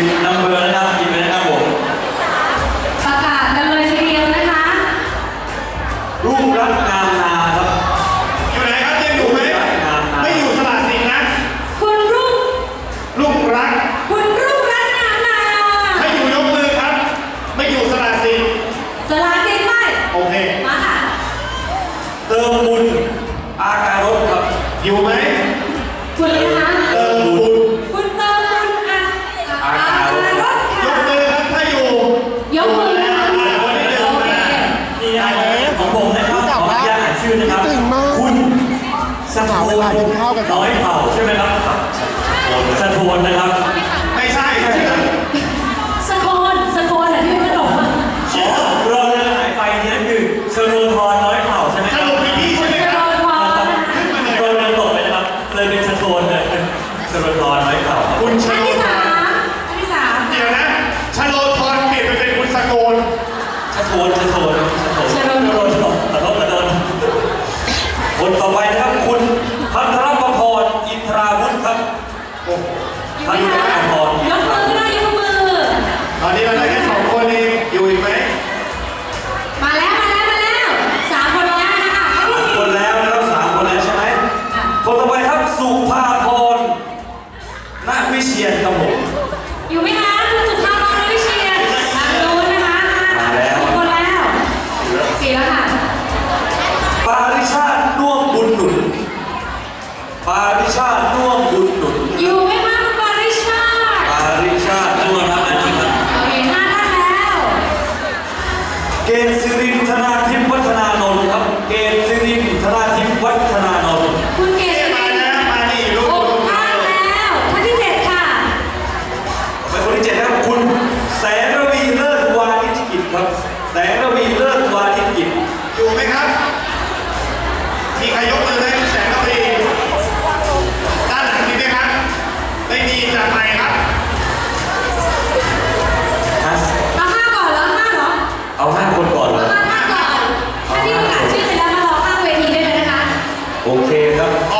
สิบนัมเบอร์นะครับหยิบเลยนะครับผมประกาศกันเลยทีเดียวนะคะ รูปรักงามนาครับอยู่ไหนครับยังอยู่ไหมไม่อยู่สละสิทธิ์นะคุณรุ่งลูกรัก คุณรุ่งรัตน์นามนาถ้าอยู่ยกมือครับ ไม่อยู่สละสิทธิ์สลาเซ็นไปโอเค มาค่ะ เติมบุญอาการถครับ อยู่ไหม เผ่าใช่ไหมครับสะโทนนะครับ ไม่ใช่ชื่อสะโคนสะโคนเหรอที่เป็นขนมอะอ๋อเราเดินหายไปนี่นั่นคือเชโรทรน้อยเผ่าใช่ไหมสครับรุปมีพี่ใช่ไหมสะคโครับนพอขึ้นมาเลยเราเดินตกไปนะครับเลยเป็นสะโทนเลยเชโรทรน้อยเผ่าครับคุณชท่านโลที่ธสารมท่านที่สามเดี๋ยวนะชโลธรเปลี่ยนไปเป็นคุณสโกนสะโทนสะโทนสะโทน โอเคครับ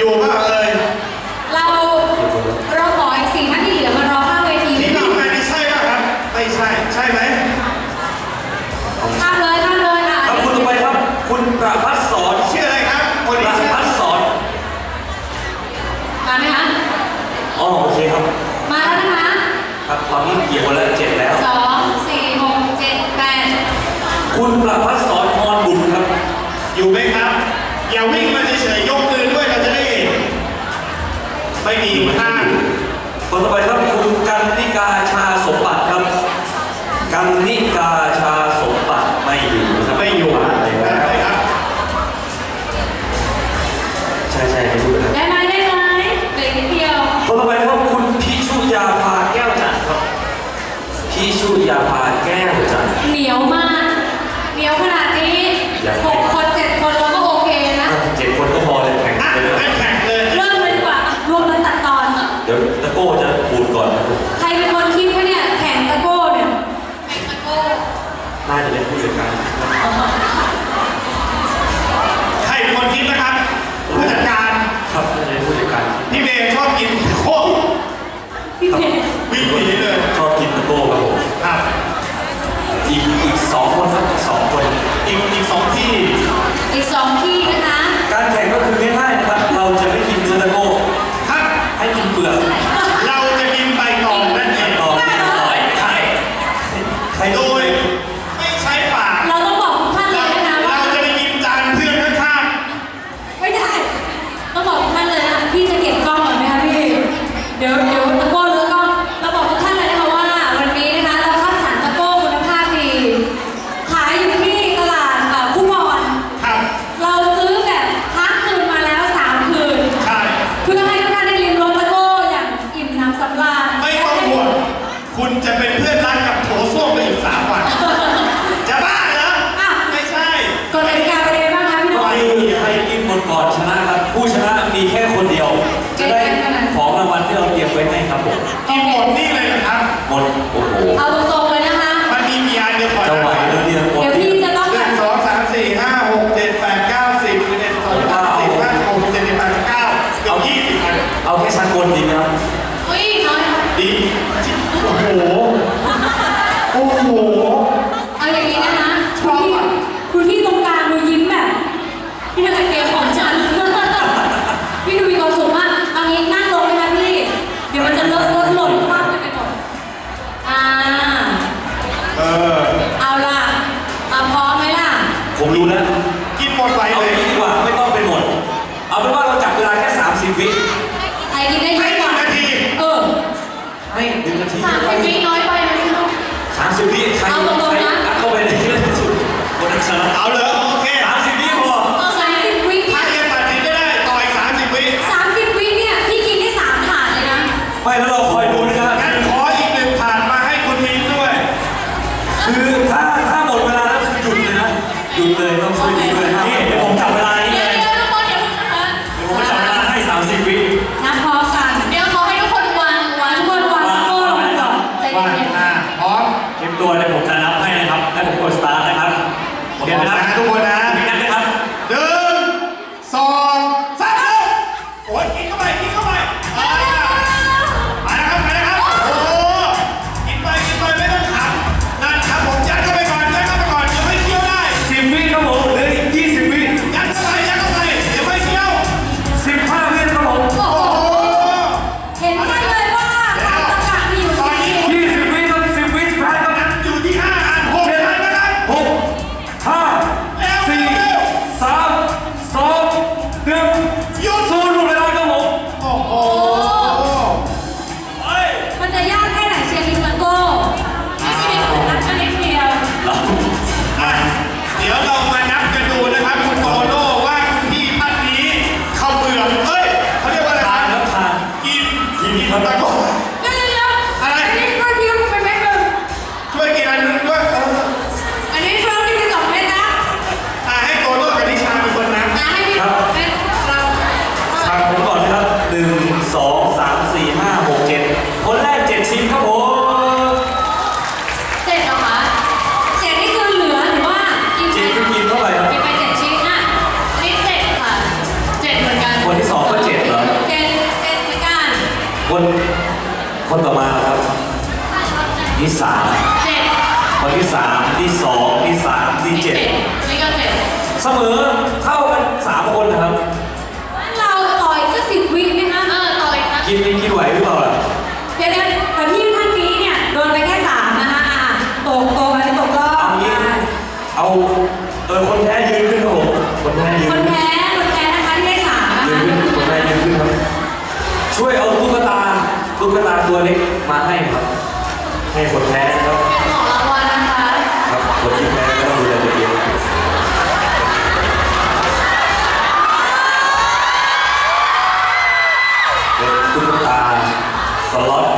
อยู่เปล่าเอ่ยเราเราขออีกสี่ท่านที่เหลือมารอข้างเวทีที่ไว้ก่นี่อนมานี่ใช่ป่ะครับ ไม่ใช่ ใช่ไหมข้ามเลยข้ามเลยค่ะครับคุณต่อไปครับ คุณประพัฒสอนชื่ออะไรครับ คนปนี้ระชื่อพัฒสอนมาไหมคะอ๋อโอเคครับ มาแล้วนะคะครับตอนนี้เกี่ยวกันแล้วเจ็ดแล้ว สองสี่หกเจ็ดแปดคุณประพัฒสอนพรบุญครับ อยู่ไหมครับ อย่าวิ่งมาเฉยๆยกมือด้วยเราจะได้เห็น ไม่มีอยู่ข้างคนต่อไปครับคุณกันนิกาชาสมบัติครับกันนิกาชาสมบัติไม่อยู่นะครับไม่อยู่อะอะไรไรแล้วครับใช่ใช่ไม่รู้นะครับได้ไหมได้ไหมเหลือนิดเดียวคนต่อไปครับคุณพิชุยาภาแก้วจันทร์ครับพิชุยาภา ดี๋ยว ที่สามเจ็ดคนที่สามที่สองที่สามที่เจ็ดนี่ก็เจ็ดเสมอเข้ากันสามคนนะครับเราต่อยสักสิบวิไหมคะเออต่อยสักกินนี่กินไหวหรือเปล่าล่ะเดี๋ยวเดี๋วแต่พี่ท่านนี้เนี่ยโดนไปแค่สามนะคะอะตกตกอะไรตกรอบเอางี้เอาเออคนแพ้ยืนขึ้นครับผมคนแพ้ยืนคนแพ้คนแพ้นะคะที่ได้สามนะคะคนแพ้ยืนขึ้นครับช่วยเอาตุ๊กตาตุ๊กตาตัวเล็กมาให้ครับ ให้คนแพ้นะครับของรางวัลนะคะครับคนที่แพ้ต้องดูแลตัวเองตุ๊กตาสล็อต